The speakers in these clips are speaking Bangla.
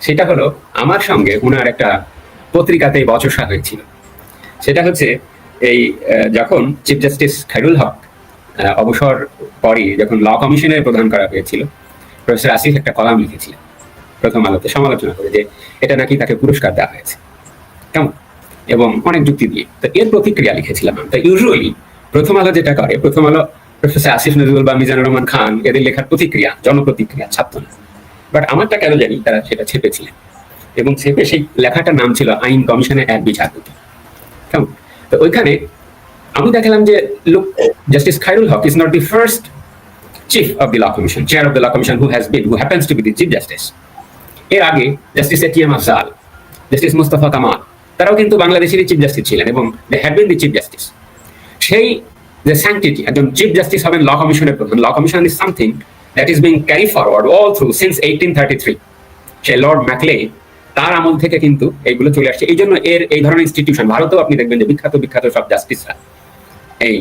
সেটা হলো আমার সঙ্গে ওনার একটা পত্রিকাতে বচসা হয়েছিল। সেটা হচ্ছে এই যখন চিফ জাস্টিস খাইরুল হক অবসর পরে যখন ল কমিশনের প্রধান করা হয়েছিল প্রফেসর আসিফ একটা কলাম লিখেছিলেন প্রথম আলোতে সমালোচনা করে যে এটা নাকি তাকে পুরস্কার দেওয়া হয়েছে। কেমন? এবং অনেক যুক্তি দিয়ে। তো এর প্রতিক্রিয়া লিখেছিলাম আমি। তা ইউজুয়ালি প্রথম আলো যেটা করে, প্রথম আলো প্রফেসর আসিফ নজরুল বা মিজানুর রহমান খান, এদের লেখার প্রতিক্রিয়া, জনপ্রতিক্রিয়া ছাত্র না। বাট আমারটা কেন জানি তারা সেটা ছেপেছিলেন। এবং ছেপে সেই লেখাটার নাম ছিল আইন কমিশনের এক বিচারপতি। কেমন? তো ওইখানে আমি দেখালাম যে look justice Khairul Haque is not the first chief of the law commission chair of the law commission who has been who happens to be the chief justice এর আগে justice A T M Afzal justice Mustafa Kamal তারাও কিন্তু বাংলাদেশেরই চিফ জাস্টিস ছিলেন এবং they had been the chief justice সেই যে স্যাংটিটি একজন চিফ জাস্টিস হবেন ল কমিশনের প্রধান law commission is something being carry forward all through since eighteen thirty three say Lord Macaulay তার আমল থেকে কিন্তু এইগুলো চলে আসছে। এই জন্য এর এই ধরনের ইনস্টিটিউশন ভারতেও আপনি দেখবেন যে বিখ্যাত বিখ্যাত সব জাস্টিসরা এই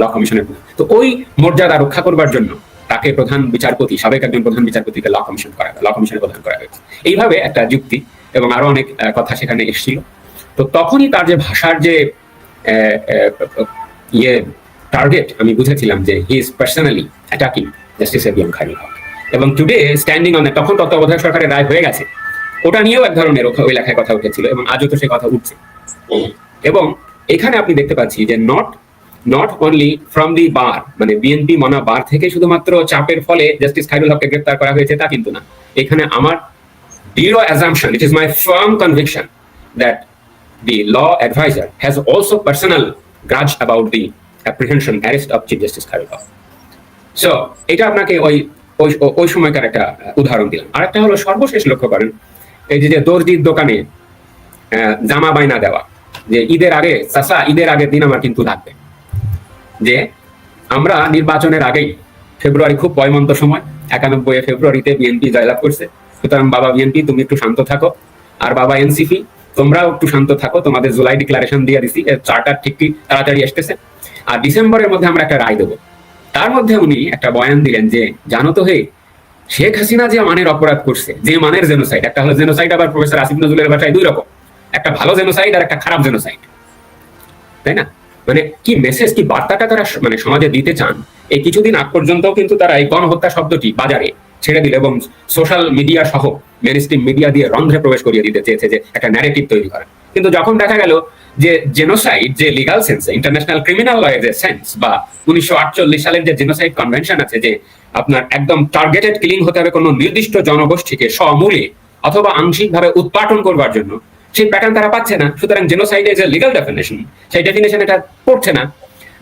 ল কমিশনের। তো ওই মর্যাদা রক্ষা করবার জন্য তাকে প্রধান বিচারপতি, সাবেক একজন প্রধান বিচারপতিকে ল কমিশন করা ল কমিশনের প্রধান করা হয়েছে। এইভাবে একটা যুক্তি এবং আরও অনেক কথা সেখানে এসেছিল। তো তখনই তার যে ভাষার যে ইয়ে টার্গেট আমি বুঝেছিলাম যে he is personally attacking justice Khairul Haque এবং টুডে স্ট্যান্ডিং অন তখন তত্ত্বাবধায়ক সরকারের রায় হয়ে গেছে। ওটা নিয়েও এক ধরনের ওই লেখায় কথা উঠেছিল এবং আজও তো সে কথা উঠছে। এবং এখানে আপনি দেখতে পাচ্ছি যে not not only from the bar মানে বিএনপি মনা বার থেকে শুধুমাত্র চাপের ফলে জাস্টিস খাইরুল হককে গ্রেপ্তার করা হয়েছে তা কিন্তু না। এখানে আমার conviction that the law advisor has also personal grudge about the apprehension, arrest of Chief Justice Kharul So, এটা আপনাকে ওই ওই- সময়কার একটা উদাহরণ দিলাম। আরেকটা হলো সর্বশেষ লক্ষ্য করেন এই যে দর্জির দোকানে জামা বাইনা দেওয়া যে ঈদের আগে চাচা ঈদের আগের দিন আমার কিন্তু লাগবে। যে আমরা নির্বাচনের আগেই ফেব্রুয়ারি খুব পয়মন্ত সময় একানব্বই ফেব্রুয়ারিতে বিএনপি জয়লাভ করছে। সুতরাং বাবা বিএনপি তুমি একটু শান্ত থাকো। আর বাবা এনসিপি তোমরাও একটু শান্ত থাকো। তোমাদের জুলাই ডিক্লারেশন দিয়ে দিছি চার্টার ঠিক তাড়াতাড়ি আসতেছে। আর ডিসেম্বরের মধ্যে আমরা একটা রায় দেবো। তার মধ্যে উনি একটা বয়ান দিলেন যে, জানো তো হে, শেখ হাসিনা যে মানের অপরাধ করছে, যে মানের জেনোসাইড একটা হলো জেনোসাইড আবার প্রফেসর আসিফ নজরুলের ভাষায় দুই রকম, একটা ভালো জেনোসাইড আর একটা খারাপ জেনোসাইড তাই না? মানে কি মেসেজ কি বার্তাটা তারা মানে সমাজে দিতে চান? এই কিছুদিন আগ পর্যন্ত কিন্তু তারা এই গণহত্যা শব্দটি বাজারে ছেড়ে দিল এবং সোশ্যাল মিডিয়া সহ মেনস্ট্রিম মিডিয়া দিয়ে রন্ধ্রে প্রবেশ করিয়ে দিতে চেয়েছে যে, একটা ন্যারেটিভ তৈরি করা। কিন্তু যখন দেখা গেল যে জেনোসাইড যে লিগাল সেন্স ইন্টারন্যাশনাল ক্রিমিনাল লয়ের যে সেন্স বা উনিশশো আটচল্লিশ সালের যে জেনোসাইড কনভেনশন আছে যে আপনার একদম টার্গেটেড কিলিং হতে হবে কোনো নির্দিষ্ট জনগোষ্ঠীকে সমূলে অথবা আংশিকভাবে উৎপাটন করবার জন্য, সেই প্যাটার্ন তারা পাচ্ছে না। সুতরাং জেনোসাইডের যে লিগাল ডেফিনেশন সেই ডেফিনেশন এটা পড়ছে না।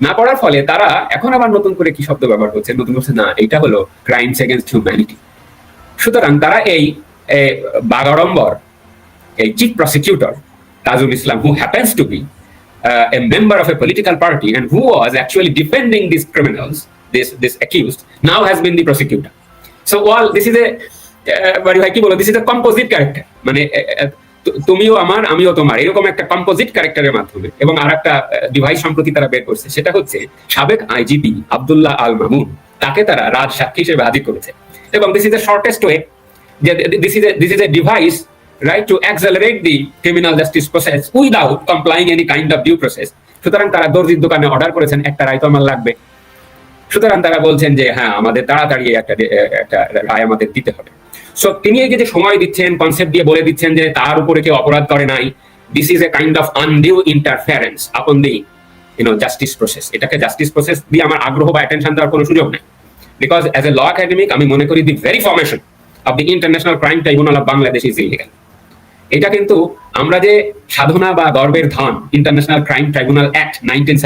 না পড়ার ফলে তারা এখন আবার নতুন করে কি শব্দ ব্যবহার করছে? নতুন করছে না এটা হলো ক্রাইমস এগেনস্ট হিউম্যানিটি সুতরাং তারা এই বাগাড়ম্বর এই chief prosecutor Tajul Islam who happens to be a member of a political party and who was actually defending these criminals, this this accused, now has been the prosecutor. So while this is a uh, ভাই কি বলো this is a composite character মানে তুমিও আমার আমিও তোমার এরকম একটা কম্পোজিট ক্যারেক্টারের মাধ্যমে। এবং আর একটা ডিভাইস সম্প্রতি তারা বের করছে সেটা হচ্ছে সাবেক আইজিপি আব্দুল্লাহ আল মামুন। তাকে তারা রাজ সাক্ষী হিসেবে হাজির করেছে। এবং this is the shortest way this is a device right to accelerate the criminal justice process without complying any kind of due process. সুতরাং তারা দর্জির দোকানে অর্ডার করেছেন, একটা রায় তো আমার লাগবে। সুতরাং তারা বলছেন যে হ্যাঁ আমাদের তাড়াতাড়ি একটা একটা রায় আমাদের দিতে হবে। সো তিনি এই যে সময় দিচ্ছেন কনসেপ্ট দিয়ে বলে দিচ্ছেন যে, তার উপরে কেউ অপরাধ করে নাই। This is a kind of undue interference upon the you know justice process এটাকে জাস্টিস প্রসেস দিয়ে আমার আগ্রহ বা অ্যাটেনশন দেওয়ার কোনো সুযোগ নেই। Because as a law academic আমি মনে করি the very formation of the international crime tribunal of Bangladesh is illegal এটা কিন্তু আমরা যে সাধনা বা গর্বের ধন international crime tribunal act nineteen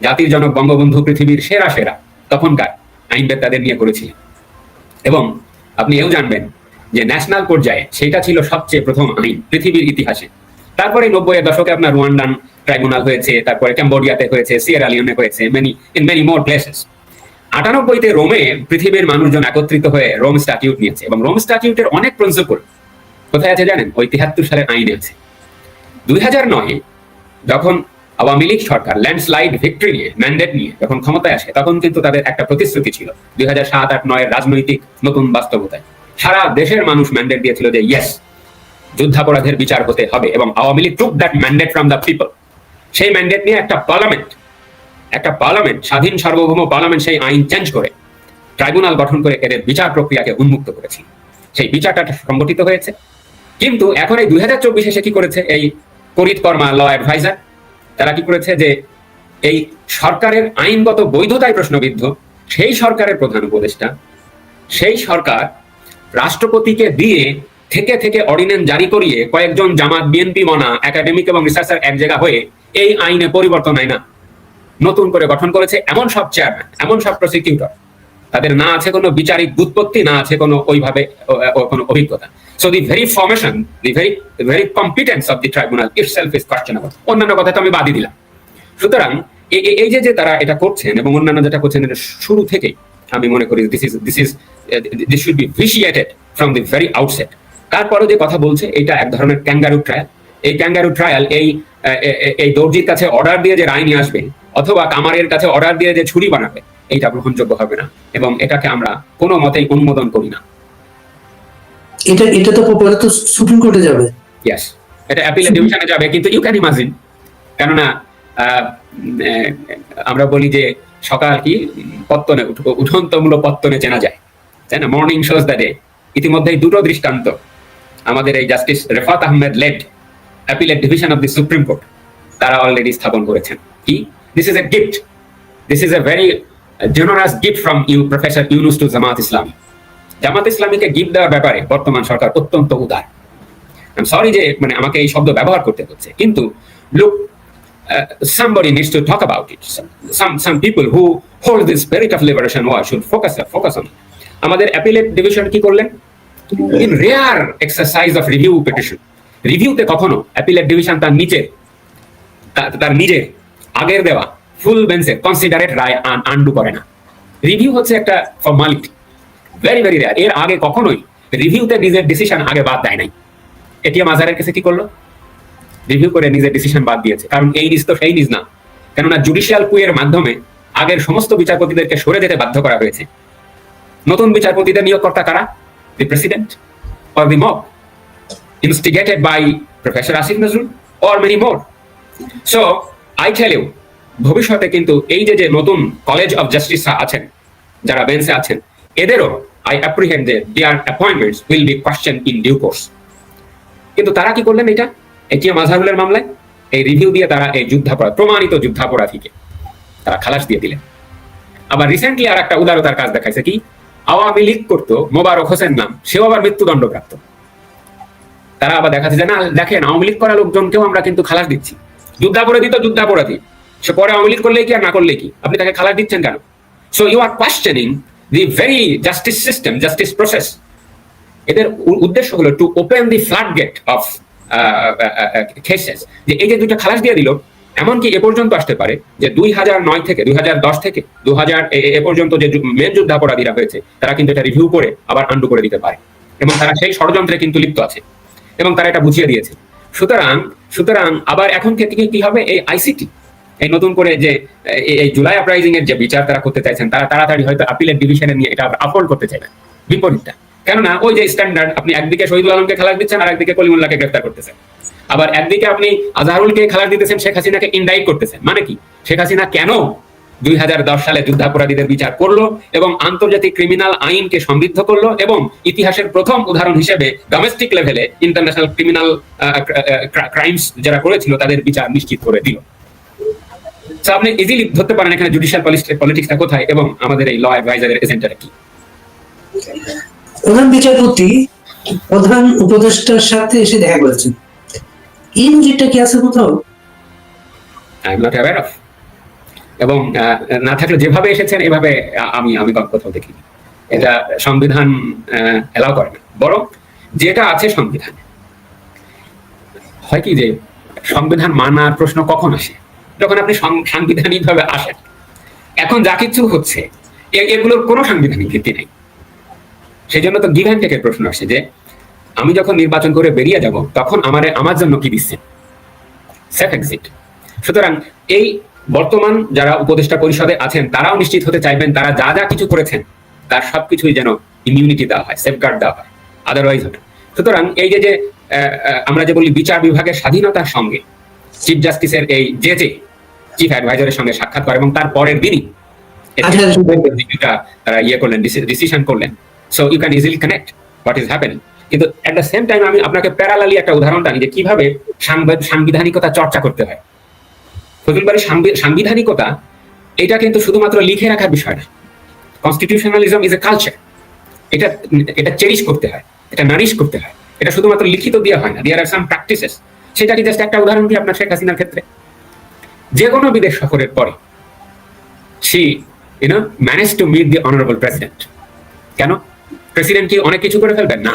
জাতির জনক বঙ্গবন্ধু পৃথিবীর সেরা সেরা, তখনকার আইনবেদ তাদের নিয়ে করেছিলেন এবং আপনি এও জানবেন যে ন্যাশনাল পর্যায়ে সেটা ছিল সবচেয়ে প্রথম আইন পৃথিবীর ইতিহাসে। তারপরে নব্বই দশকে আপনার রুয়ান্ডান ট্রাইব্যুনাল হয়েছে, তারপরে ক্যাম্বোডিয়াতে হয়েছে সিয়েরা লিওনে হয়েছে many in many more places আটানব্বইতে রোমে পৃথিবীর মানুষজন একত্রিত হয়ে রোম স্ট্যাটিউট নিয়েছে এবং রোম স্ট্যাটিউটের অনেক প্রিন্সিপল কোথায় আছে জানেন? ওই তিহাত্তর সালের আইনে আছে। দুই হাজার নয়ে, যখন আওয়ামী লীগ সরকার ল্যান্ডস্লাইড ভিক্টরি নিয়ে ম্যান্ডেট নিয়ে যখন ক্ষমতায় আসে, তখন কিন্তু তাদের একটা প্রতিশ্রুতি ছিল দুই হাজার সাত, আট নয়ের রাজনৈতিক নতুন বাস্তবতায়। সারা দেশের মানুষ ম্যান্ডেট দিয়েছিল যে ইয়েস যুদ্ধাপরাধের বিচার হতে হবে এবং Awami League took that mandate from the people সেই ম্যান্ডেট নিয়ে একটা পার্লামেন্ট একটা পার্লামেন্ট স্বাধীন সার্বভৌম পার্লামেন্ট সেই আইন চেঞ্জ করে ট্রাইব্যুনাল গঠন করে এদের বিচার প্রক্রিয়াকে উন্মুক্ত করেছে সেই বিচারটা সংগঠিত হয়েছে। কিন্তু এখন এই দুই হাজার চব্বিশে সে কি করেছে? এই করিত কর্মা ল অ্যাডভাইজার, তারা কি করেছে যে এই সরকারের আইনগত বৈধতায় প্রশ্নবিদ্ধ, সেই সরকারের প্রধান উপদেষ্টা, সেই সরকার রাষ্ট্রপতিকে দিয়ে থেকে থেকে অর্ডিন্যান্স জারি করিয়ে কয়েকজন জামাত, বিএনপি, মনা, একাডেমিক এবং রিসার্চার এক জায়গা হয়ে এই আইনে পরিবর্তন হয় না নতুন করে গঠন করেছে এমন সব চেয়ারম্যান এমন সব প্রসিকিউটর তাদের না আছে কোনো বিচারিক বুৎপত্তি না আছে কোনো ওইভাবে কোনো অভিজ্ঞতা। So the very formation the very very competence of the tribunal itself is questionable অন্যান্য কথা তো আমি বাদই দিলাম। সুতরাং এই যে যে তারা এটা করছেন এবং অন্যান্য যেটা করছেন এটা শুরু থেকেই আমি মনে করি this is this is this should be vitiated from the very outset তারপরে যে কথা বলছে, এটা এক ধরনের ক্যাঙ্গারু ট্রায়াল এই ক্যাঙ্গারু ট্রায়াল এই এই দর্জির কাছে অর্ডার দিয়ে যে রায় নিয়ে আসবে, অথবা কামারের কাছে অর্ডার দিয়ে যে ছুরি বানাবে এইটা গ্রহণযোগ্য হবে না এবং এটাকে আমরা কোনো মতেই অনুমোদন করি না। এটা এটা তো পরে তো সুপ্রিম কোর্টে যাবে। ইয়াস এটা অ্যাপিল ডিভিশনে যাবে কিন্তু ইউ ক্যান ইমাজিন কেননা আমরা বলি যে সকাল কি? পত্তনে উঠন্তমূলক পত্তনে চেনা যায়। তাই না? মর্নিং শোজ দ্য ডে ইতিমধ্যেই দুটো দৃষ্টান্ত আমাদের এই justice Refat Ahmed led appellate division of the supreme court তারা অলরেডি স্থাপন করেছেন। কি? This is a gift this is a very generous gift from you professor Yunus to Jamaat Islam Jamaat ইসলামীকে gift দেওয়ার ব্যাপারে বর্তমান সরকার অত্যন্ত উদার। সরি যে মানে আমাকে এই শব্দ ব্যবহার করতে হচ্ছে, কিন্তু look somebody needs to talk about it. Some some people who hold the spirit of liberation war should focus focus on. আমাদের অ্যাপিলেট ডিভিশন কি করলেন? In rare exercise of review petition রিভিউতে কখনো অ্যাপিলেট ডিভিশন তার নিচে তার নিজের আগের দেওয়া ফুল বেঞ্চে কনসিডারেট রায় আন্ডু করে না। রিভিউ হচ্ছে একটা ফর্মালিটি ভেরি ভেরি রেয়ার এর আগে কখনোই রিভিউতে নিজের ডিসিশন আগে বাদ দেয় নাই। এটিএম আজহারের কাছে কি করল? রিভিউ করে নিজের ডিসিশন বাদ দিয়েছে। কারণ এই নিজ তো সেই নিজ না। কেননা জুডিশিয়াল কুয়ের মাধ্যমে আগের সমস্ত বিচারপতিদেরকে সরে যেতে বাধ্য করা হয়েছে। নতুন বিচারপতিদের নিয়োগকর্তা কারা? The president or the mob instigated by professor Asif Nazrul or many more so I tell you ভবিষ্যতে কিন্তু এই যে যে নতুন কলেজ অফ জাস্টিস আছেন, যারা বেঞ্চে আছেন, এদেরও আই অ্যাপ্রিহেন্ড যে their appointments will be question in due course কিন্তু তারা কি করলেন এটা? এটিএম আজহারুলের মামলায়? এই রিভিউ দিয়ে তারা এই যুদ্ধাপরাধ, প্রমাণিত যুদ্ধাপরাধীকে তারা খালাস দিয়ে দিলেন। আবার রিসেন্টলি আর একটা উদারতার কাজ দেখাইছে কি? আওয়ামী লীগ করতো মোবারক হোসেন নাম, সেও আবার মৃত্যুদণ্ড মৃত্যুদণ্ডপ্রাপ্ত। তারা আবার দেখাচ্ছে যে, না, দেখেন, আওয়ামী লীগ করা লোকজনকেও আমরা কিন্তু খালাস দিচ্ছি। যুদ্ধাপরাধী তো যুদ্ধাপরাধী। সে পরে আওয়ামী লীগ করলে কি আর না করলে কি? আপনি তাকে খালাস দিচ্ছেন কেন? So you are questioning the very justice system justice process এদের উদ্দেশ্য হলো to open the flood gate of cases যে এই যে দুইটা খালাস দিয়ে দিল, এমনকি এ পর্যন্ত আসতে পারে যে দুই হাজার নয় থেকে, দুই হাজার দশ থেকে দু হাজার এ পর্যন্ত যে মেন যুদ্ধাপরাধীরা হয়েছে, তারা কিন্তু এটা রিভিউ করে আবার আন্ডু করে দিতে পারে। এবং তারা সেই ষড়যন্ত্রে কিন্তু লিপ্ত আছে। এবং তারা এটা বুঝিয়ে দিয়েছে। সুতরাং সুতরাং আবার এখন থেকে কি হবে? এই আইসিটি এই নতুন করে যে, এই- জুলাই আপরাইজিং এর যে বিচার তারা করতে চাইছেন, তারা তাড়াতাড়ি হয়তো আপিলের ডিভিশনে নিয়ে এটা আপলোড করতে চাইবেন বিপরীতটা। কেননা ওই যে স্ট্যান্ডার্ড আপনি একদিকে শহীদুল আলমকে খালাস দিচ্ছেন আর একদিকে কলিমুল্লাহকে গ্রেফতার করতেছেন। আবার একদিকে আপনি আজহারুলকে খালাস দিতেছেন, শেখ হাসিনাকে ইনডাইট করতেছেন। মানে কি? শেখ হাসিনা কেন দুই হাজার দশ সালে যুদ্ধাপরাধীদের বিচার করল এবং আন্তর্জাতিক ক্রিমিনাল আইনকে সমৃদ্ধ করল এবং ইতিহাসের প্রথম উদাহরণ হিসেবে ডোমেস্টিক লেভেলে ইন্টারন্যাশনাল ক্রিমিনাল ক্রাইমস যারা করেছিল তাদের বিচার নিশ্চিত করে দিল। আপনি ইজিলি ধরতে পারেন এখানে জুডিশিয়াল পলিটিক্সটা কোথায় এবং আমাদের এই ল অ্যাডভাইজারের এজেন্ডাটা কি? প্রধান বিচারপতি প্রধান উপদেষ্টার সাথে এসে দেখা করেছেন। এই নজিরটা কি আছে কোথাও? I am not aware of এবং না থাকলে যেভাবে এসেছেন এভাবে আমি আমি কোথাও দেখিনি। এটা সংবিধান এলাও করে না। বরং যেটা আছে সংবিধানে। হয় কি যে সংবিধান মানার প্রশ্ন কখন আসে? যখন আপনি সাংবিধানিকভাবে আসেন, এখন যা কিছু হচ্ছে এগুলোর কোনো সাংবিধানিক ভিত্তি নেই। সেই জন্য তো গিভ টেকের প্রশ্ন আসে যে, আমি যখন নির্বাচন করে বেরিয়ে যাব, তখন আমার আমার জন্য কি দিচ্ছেন? সেফ এক্সিট সুতরাং এই বর্তমান যারা উপদেষ্টা পরিষদে আছেন, তারাও নিশ্চিত হতে চাইবেন, তারা যা যা কিছু করেছেন, তার সবকিছুই যেন ইমিউনিটি দেওয়া হয় সেফগার্ড দেওয়া হয়। আদারওয়াইজ হবে সুতরাং এই যে যে আমরা যে বলি বিচার বিভাগের স্বাধীনতার সঙ্গে চিফ জাস্টিসের এই যে চিফ অ্যাডভাইজারের সঙ্গে সাক্ষাৎ করে এবং তার পরের দিনই আচ্ছা, তারা ইয়ে করলেন ডিসিশন করলেন। So you can easily connect what is happening কিন্তু এট দ্য সেম টাইম আমি আপনাকে প্যারালালি একটা উদাহরণ যে কীভাবে সাংবিধানিকতা চর্চা করতে হয়। ফজলবাড়ি সাংবিধানিকতা এটা কিন্তু শুধুমাত্র লিখে রাখার বিষয় না। কনস্টিটিউশনালিজম ইজ এ কালচার এটা এটা চেরিশ করতে হয় এটা নারিশ করতে হয়। এটা শুধুমাত্র লিখিত দিয়ে হয় না। দেয়ার আর সাম প্র্যাকটিসেস সেটা কি জাস্ট একটা উদাহরণ কি আপনার শেখ হাসিনার ক্ষেত্রে। যে কোনো বিদেশ সফরের পরে see you know manage to meet the honourable president কেন? প্রেসিডেন্ট কি অনেক কিছু করে ফেলবেন? না।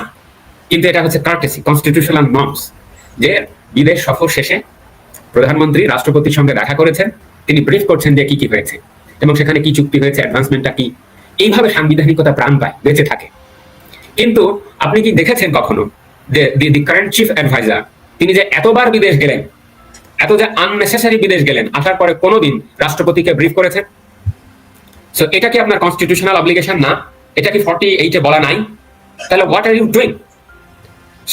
কিন্তু এটা হচ্ছে কার্টেসি কনস্টিটিউশনাল নর্মস যে বিদেশ সফর শেষে প্রধানমন্ত্রী, রাষ্ট্রপতির সঙ্গে দেখা করেছেন, তিনি ব্রিফ করছেন যে কি কি হয়েছে। এবং সেখানে কি চুক্তি হয়েছে অ্যাডভান্সমেন্টটা কি। এইভাবে সাংবিধানিকতা প্রাণ পায়, বেঁচে থাকে। কিন্তু আপনি কি দেখেছেন কখনো যে দি কারেন্ট চিফ অ্যাডভাইজার তিনি যে এতবার বিদেশ গেলেন, এত যে আননেসেসারি বিদেশ গেলেন, আসার পরে কোনোদিন রাষ্ট্রপতিকে ব্রিফ করেছেন? সো এটা কি আপনার কনস্টিটিউশনাল অব্লিগেশন না। এটা কি ফর্টি এইটে বলা নাই? তাহলে what are you doing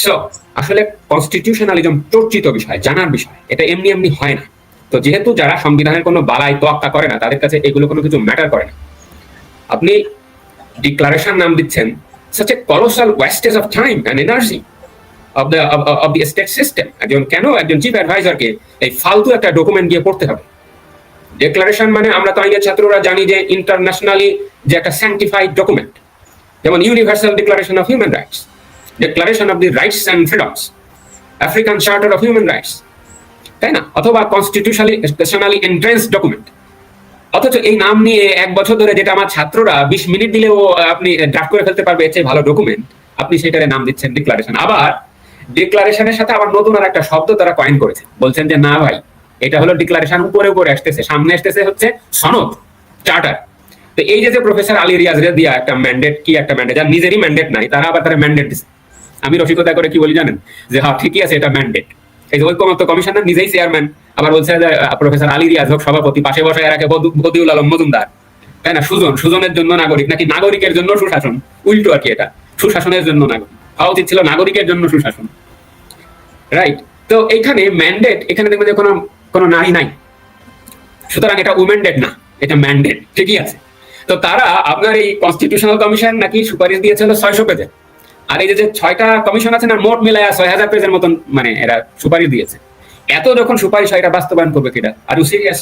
so আসলে কনস্টিটিউশনালিজম চর্চিত বিষয়, জানার বিষয়। এটা এমনি এমনি হয় না। তো যেহেতু যারা সংবিধানের কোনো বালাই তোয়াক্কা করে না, তাদের কাছে এগুলো কোনো কিছু ম্যাটার করে না। আপনি ডিক্লারেশন নাম দিচ্ছেন, such a colossal wastage of time and energy of the state system. একজন কেন? একজন চিফ অ্যাডভাইজারকে এই ফালতু একটা ডকুমেন্ট পড়তে হবে। ডিক্লারেশন মানে আমরা তো আইনের ছাত্ররা জানি যে ইন্টারন্যাশনালি যে একটা স্যান্টিফাইড ডকুমেন্ট যেমন universal declaration of human rights declaration of the rights and freedoms African charter of human rights তাই না? অথবা কনস্টিটিউশনালি এন্ট্রেন্স ডকুমেন্ট অথচ এই নাম নিয়ে এক বছর ধরে যেটা আমার ছাত্ররা বিশ মিনিট দিলেও আপনি ড্রাফট করে ফেলতে পারবে, এর চেয়ে ভালো ডকুমেন্ট আপনি সেটারে নাম দিচ্ছেন ডিক্লারেশন আবার ডিক্লারেশনের সাথে আবার নতুন আর একটা শব্দ তারা কয়েন করেছে। বলছেন যে, না ভাই, এটা হলো ডিক্লারেশন উপরে উপরে আসতেছে, সামনে আসতেছে হচ্ছে সনদ চার্টার তো এই যে প্রফেসর আলী রিয়াজ রে দিয়া একটা ম্যান্ডেট কি একটা ম্যান্ডেট যার নিজেরই ম্যান্ডেট নাই, তারা আবার তারা ম্যান্ডেট দিচ্ছে আমি রসিকতা করে কি বলি জানেন? যে হ্যাঁ ঠিকই আছে, এটা ম্যান্ডেট এই যে, ঐক্যমত্য কমিশনার নিজেই চেয়ারম্যান আবার বলছে যে প্রফেসর আলী রিয়াজ হোক, সভাপতি, পাশে বসে রাখে বদু- বদিউল আলম মজুমদার। তাই না? সুজন, সুজনের জন্য নাগরিক, নাকি নাগরিকের জন্য সুশাসন? উল্টো আর কি এটা। সুশাসনের জন্য নাগরিক। হওয়া উচিত ছিল নাগরিকের জন্য সুশাসন। রাইট তো এইখানে ম্যান্ডেট এখানে দেখবেন যে কোনো কোনো নারী নাই। সুতরাং এটা উমেন্ডেড না, এটা ম্যান্ডেট ঠিকই আছে। তো তারা আপনার এই কনস্টিটিউশনাল কমিশন নাকি সুপারিশ দিয়েছিল ছয়শো পেজের আর এই যে ছয়টা কমিশন আছে না, মোট মিলায় ছয় হাজার পেজের মতন মানে এরা সুপারিশ দিয়েছে। এত যখন সুপারিশ হয়, এটা বাস্তবায়ন করবে কিনা? আর সিরিয়াস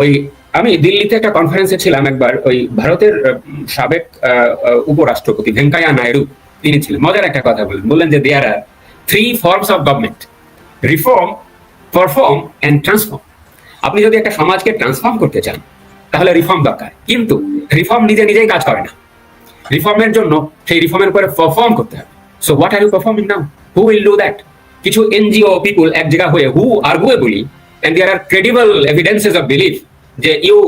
ওই, আমি দিল্লিতে একটা কনফারেন্সে ছিলাম একবার, ওই ভারতের সাবেক উপরাষ্ট্রপতি, ভেঙ্কাইয়া নাইডু। তিনি ছিলেন। মজার একটা কথা বললেন বললেন যে there are three forms of government reform perform and transform আপনি যদি একটা সমাজকে ট্রান্সফর্ম করতে চান তাহলে রিফর্ম দরকার। কিন্তু রিফর্ম নিজে নিজেই কাজ করে না। রিফর্মের জন্য সেই রিফর্মের উপরে পারফর্ম করতে হবে। So what are you performing now who will do that কিছু এনজিও পিপুল এক জায়গা হয়ে who arguably and there are credible evidences of belief that you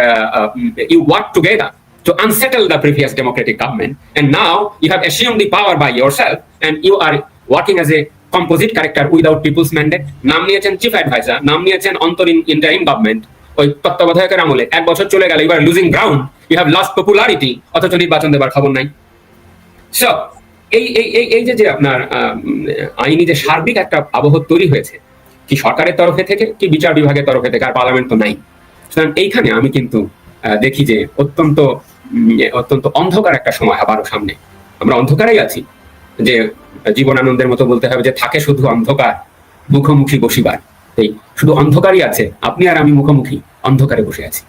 uh, uh, you work together to unsettle the previous democratic government. And now you have assumed the power by yourself and you are working as a composite character without people's mandate. নাম নিয়েছেন চিফ অ্যাডভাইজার নাম নিয়েছেন অন্তরীণ ইন্টারিম গভর্নমেন্ট ওই তত্ত্বাবধায়কের আমলে এক বছর চলে গেল, এবার losing ground you have lost popularity অথচ নির্বাচন দেবার খবর নাই। সো এই এই এই যে যে আপনার আইনি যে সার্বিক একটা আবহ তৈরি হয়েছে, কি সরকারের তরফে থেকে, কি বিচার বিভাগের তরফে থেকে, আর পার্লামেন্ট তো নাই। সুতরাং এইখানে আমি কিন্তু দেখি যে অত্যন্ত অত্যন্ত অন্ধকার একটা সময় আবারও সামনে। আমরা অন্ধকারেই আছি। যে জীবনানন্দের মতো বলতে হবে যে থাকে শুধু অন্ধকার, মুখোমুখি বসিবার। এই শুধু অন্ধকারই আছে। আপনি আর আমি মুখোমুখি অন্ধকারে বসে আছি।